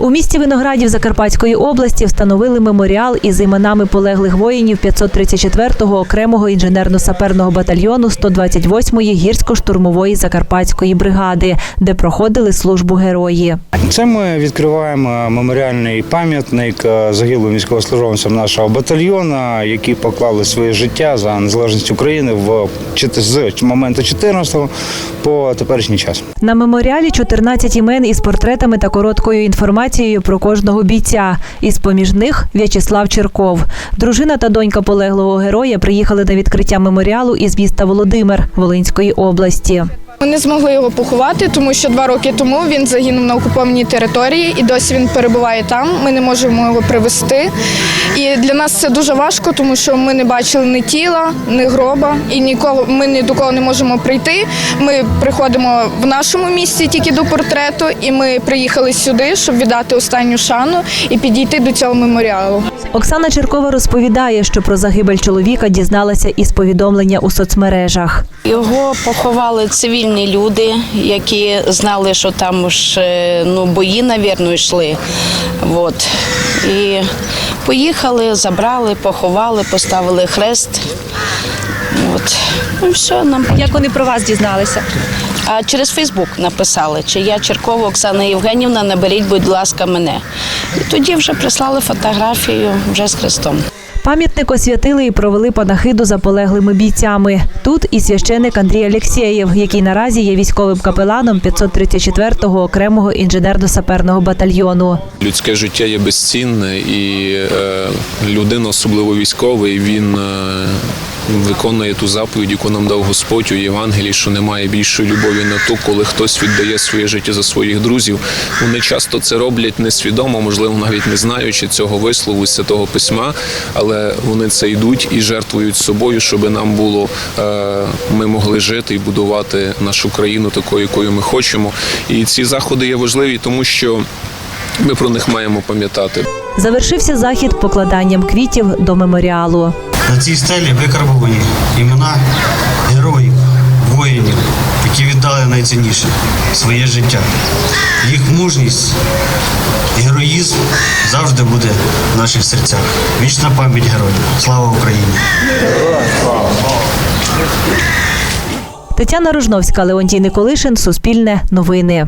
У місті Виноградів Закарпатської області встановили меморіал із іменами полеглих воїнів 534-го окремого інженерно-саперного батальйону 128-ї гірсько-штурмової закарпатської бригади, де проходили службу герої. Це ми відкриваємо меморіальний пам'ятник е, загиблим військовослужбовцям нашого батальйону, які поклали своє життя за незалежність України в з моменту 14-го по теперішній час. На меморіалі 14 імен із портретами та короткою інформацією про кожного бійця. Із поміж них В'ячеслав Черков. Дружина та донька полеглого героя приїхали на відкриття меморіалу із міста Володимир Волинської області. Ми не змогли його поховати, тому що два роки тому він загинув на окупованій території і досі він перебуває там. Ми не можемо його привезти. І для нас це дуже важко, тому що ми не бачили ні тіла, ні гроба, і нікого ми ні до кого не можемо прийти. Ми приходимо в нашому місті тільки до портрету, і ми приїхали сюди, щоб віддати останню шану і підійти до цього меморіалу. Оксана Черкова розповідає, що про загибель чоловіка дізналася із повідомлення у соцмережах. Його поховали цивільні люди, які знали, що там ж ну, бої, навірно, йшли. От. І поїхали, забрали, поховали, поставили хрест. От. Ну, все, нам Як вони про вас дізналися? а через Фейсбук написали, чи я Черкова Оксана Євгенівна, наберіть, будь ласка, мене. І тоді вже прислали фотографію вже з хрестом. Пам'ятник освятили і провели панахиду за полеглими бійцями. Тут і священик Андрій Алєксєєв, який наразі є військовим капеланом 534-го окремого інженерно-саперного батальйону. Людське життя є безцінне, і е, людина, особливо військовий, він е, виконує ту заповідь, яку нам дав Господь у Євангелії, що немає більшої любові на ту, коли хтось віддає своє життя за своїх друзів. Вони часто це роблять несвідомо, можливо, навіть не знаючи цього вислову святого письма, але вони це йдуть і жертвують собою, щоб нам було е, ми могли жити і будувати нашу країну такою, якою ми хочемо. І ці заходи є важливі, тому що. Ми про них маємо пам'ятати. Завершився захід покладанням квітів до меморіалу. На цій стелі викарбовані імена героїв, воїнів, які віддали найцінніше своє життя. Їх мужність, героїзм завжди буде в наших серцях. Вічна пам'ять героїв. Слава Україні! Тетяна Рожновська, Леонтій Николишин, Суспільне новини.